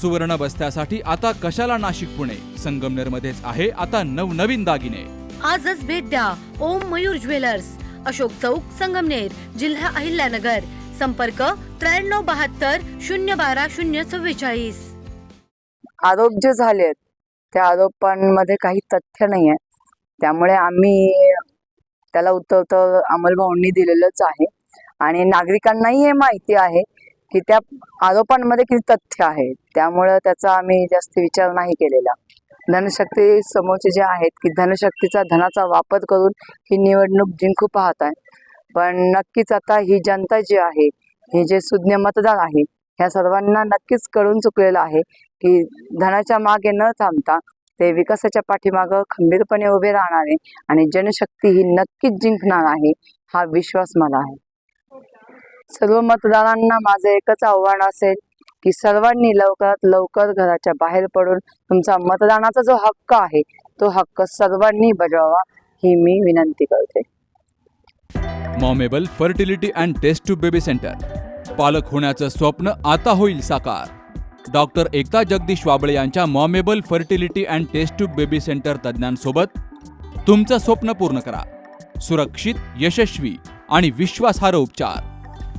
सुवर्ण बस्त्यासाठी आता कशाला नाशिक पुणे? संगमनेर मध्येच आहे आता नवनवीन दागिने. आजच भेट द्या ओम मयूर ज्वेलर्स. अशोक चौक संगमनेर जिल्हा अहिल्यानगर. संपर्क त्र्याण्णव बहात्तर शून्य बारा शून्य चव्वेचाळीस. आरोप जे झाले आहेत त्या आरोपांमध्ये काही तथ्य नाही आहे त्यामुळे आम्ही त्याला उत्तर तर अंमलभाऊंनी दिलेलंच आहे. आणि नागरिकांनाही हे माहिती आहे की त्या आरोपांमध्ये किती तथ्य आहे? त्यामुळं त्याचा आम्ही जास्त विचार नाही केलेला. धनशक्ती समोरचे जे आहेत की धनशक्तीचा धनाचा वापर करून ही निवडणूक जिंकू पाहत आहे. पण नक्कीच आता ही जनता जी आहे हे जे सुज्ञ मतदार आहे ह्या सर्वांना नक्कीच कळून चुकलेलं आहे की धनाच्या मागे न थांबता ते विकासाच्या पाठीमागं खंबीरपणे उभे राहणार आहे आणि जनशक्ती ही नक्कीच जिंकणार आहे हा विश्वास मला आहे. सर्व मतदारांना माझं एकच आव्हान असेल की सर्वांनी लवकरात लवकर घराच्या बाहेर पडून तुमचा मतदानाचा जो हक्क आहे तो हक्क सर्वांनी बजावा ही मी विनंती करते. Momable fertility and test tube baby centre. पालक होण्याचं स्वप्न आता होईल साकार. डॉक्टर एकता जगदीश वाबळे यांच्या Momable fertility and test tube baby centre तज्ज्ञांसोबत तुमचं स्वप्न पूर्ण करा. सुरक्षित यशस्वी आणि विश्वासार्ह उपचार.